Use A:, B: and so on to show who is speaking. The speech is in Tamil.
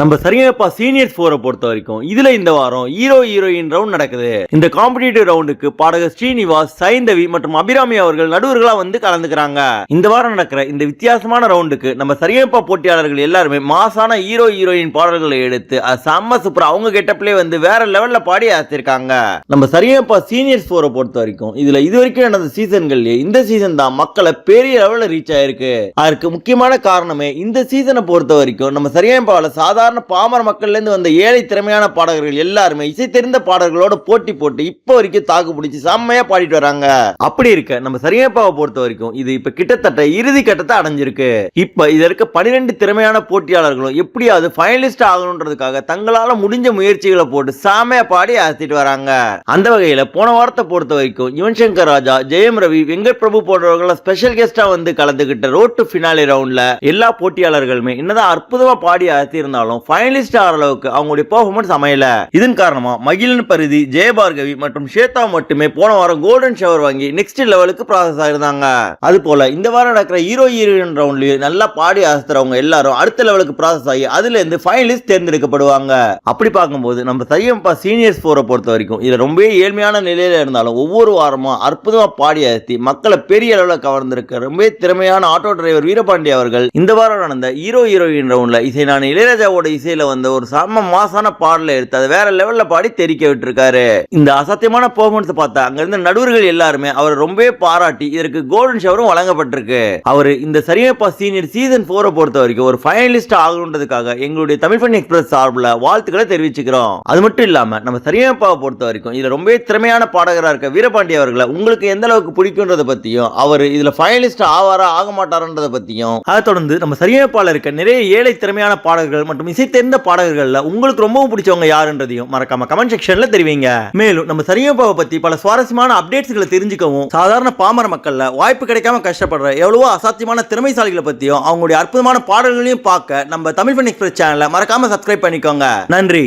A: நம்ம சரியாப்பா சீனியர்ஸ் ஃபோரை பொறுத்த வரைக்கும் இதுல இந்த வாரம் ஹீரோ ஹீரோயின் ரவுண்ட் நடக்குது. இந்த காம்படிட்டிவ் ரவுண்டுக்கு பாடகர் ஸ்ரீனிவாஸ் சைந்தவி மற்றும் அபிராமி அவர்கள் நடுவர்களா வந்து கலந்துக்கிறாங்க. இந்த வாரம் நடக்கிற இந்த வித்தியாசமான ரவுண்டுக்கு நம்ம சரியப்பா போட்டியாளர்கள் எல்லாருமே மாசான ஹீரோ ஹீரோயின் பாடல்களை எடுத்து அது செம்ம சூப்பர் அவங்க கெட்டப்லேயே வந்து வேற லெவல்ல பாடி ஆசிருக்காங்க நம்ம சரியப்பா சீனியர்ஸ் ஃபோரை பொறுத்த வரைக்கும் இதுல இது வரைக்கும் நடந்த சீசன்கள்லயே இந்த சீசன் தான் மக்களை பெரிய லெவல்ல ரீச் ஆயிருக்கு. அதற்கு முக்கியமான காரணமே இந்த சீசனை பொறுத்த வரைக்கும் நம்ம சரியாம்பாவில் சாதாரண பாமர மக்கள்லேருந்து வந்த ஏழை திறமையான பாடகர்கள் எல்லாருமே இசை தெரிந்த பாடல்களோட போட்டி போட்டு இப்போ வரைக்கும் தாக்கு பிடிச்சி செம்மையா பாடிட்டு வராங்க. அப்படி இருக்க நம்ம சரியாப்பாவை பொறுத்த வரைக்கும் இது இப்ப கிட்டத்தட்ட இறுதி கட்டத்தை அடைஞ்சிருக்கு. இப்ப இதற்கு இருக்க பனிரெண்டு திறமையான போட்டியாளர்களும் எப்படியாவது ஃபைனலிஸ்ட் ஆகணுன்றதுக்காக தங்களால முடிஞ்ச முயற்சிகளை போட்டு சாமையா பாடி அசத்திட்டு வராங்க. அந்த வகையில போன வாரத்தை பொறுத்த வரைக்கும் யுவன் சங்கர் ராஜா ஜெயம் ரவி வெங்கட் பிரபு போன்றவர்கள் ஸ்பெஷல் கெஸ்டா வந்து கலந்துகிட்ட ரோட் டு ஃபினாலி ரவுண்ட்ல எல்லா போட்டியாளர்களுமே என்னதான் அற்புதமா பாடி அசத்தி இருந்தாலும் ஃபைனலிஸ்ட் ஆகிற அளவுக்கு அவங்களுடைய பர்ஃபார்மன்ஸ் அமையல. இதன் காரணமா மகிழன் பரிதி ஜெயபார்கவி மற்றும் ஸ்வேதா மட்டுமே போன வாரம் கோல்டன் ஷவர் வாங்கி நெக்ஸ்ட் லெவலுக்கு ப்ராசஸ் ஆயிருந்தாங்க அது போல இந்த வாரம் நடக்கிற ஹீரோ ஹீரோயின் ரவுண்ட்லயும் நல்லா பாடி அசத்துறவங்க எல்லாரும் அடுத்த லெவலுக்கு ப்ராசஸ் ஆகி அதுல இருந்து ஃபைனலிஸ்ட் தேர்ந்தெடுக்கப்படுவாங்க. அப்படி பார்க்கும்போது நம்ம சையம்பா சீனியர்ஸ் போரை பொறுத்த வரைக்கும் இது ரொம்பவே ஏழ்மையான நிலையில இருந்தாலும் ஒவ்வொரு வாரமும் அற்புதமா பாடி அசத்தி மக்களை பெரிய அளவில் கவர்ந்திருக்க ரொம்ப திறமையான ஆட்டோ டிரைவர் வீரபாண்டி அவர்கள் இந்த வாரம் நடந்த ஹீரோ ஹீரோயின் ரவுண்ட்ல இசை நான் இளையராஜாவோட இசையில வந்த ஒரு செம்ம மாசான பாடலை எடுத்து அதை வேற லெவல்ல பாடி தெரிக்க விட்டுருக்காரு. இந்த அசத்தியமான பெர்ஃபார்மன்ஸ் பார்த்தா அங்க இருந்த நடுவர்கள் எல்லாருமே அவர் ரொம்பவே பாராட்டி இதற்கு கோல்டன் ஷவரும் வழங்கப்பட்டிருக்கு. அவர் இந்த சரியப்பா சீனியர் சீசன் போரை பொறுத்த வரைக்கும் ஒரு ஃபைனலிஸ்ட் ஆகணுன்றதுக்காக எங்களுடைய தமிழ் ஃபன் எக்ஸ்பிரஸ் சார்பில் வாழ்த்துக்களை தெரிவிச்சுக்கிறோம். அது மட்டும் இல்லாம நம்ம சரியப்பாவை பொறுத்த வரைக்கும் இதுல ரொம்பவே திறமையான பாடகராக இருக்க வீரபாண்டி அவர்களை உங்களுக்கு எந்த அளவுக்கு பிடிக்கும்ன்றத பத்தியும் அவர் இதுல ஃபைனலிஸ்ட் ஆவாரா ஆக மாட்டாரன்றதை பத்தியும் அதை தொடர்ந்து நம்ம சரியப்பால இருக்க நிறைய ஏழை திறமையான பாடகர்கள் மற்றும் இசை தெரிந்த பாடகர்களில் உங்களுக்கு ரொம்பவும் பிடிச்சவங்க யாருன்றதையும் மறக்காம கமெண்ட் செக்ஷன்ல தெரிவிங்க. மேலும் நம்ம சரியப்பாவை பத்தி பல சுவாரஸ்யமான அப்டேட்ஸ்களை தெரிஞ்சுக்கவும் சாதாரண பாமர மக்கள்ல வாய்ப்பு கிடைக்காம கஷ்டப்படுற எவ்வளவோ அசாத்தியமான திறமைசாலிகளை பத்தியும் அவங்களுடைய அற்புதமான பாடல்களையும் பார்க்க நம்ம தமிழ் பண்ணி எக்ஸ்பிரஸ் சேனலை மறக்காம சப்ஸ்கிரைப் பண்ணிக்கோங்க. நன்றி.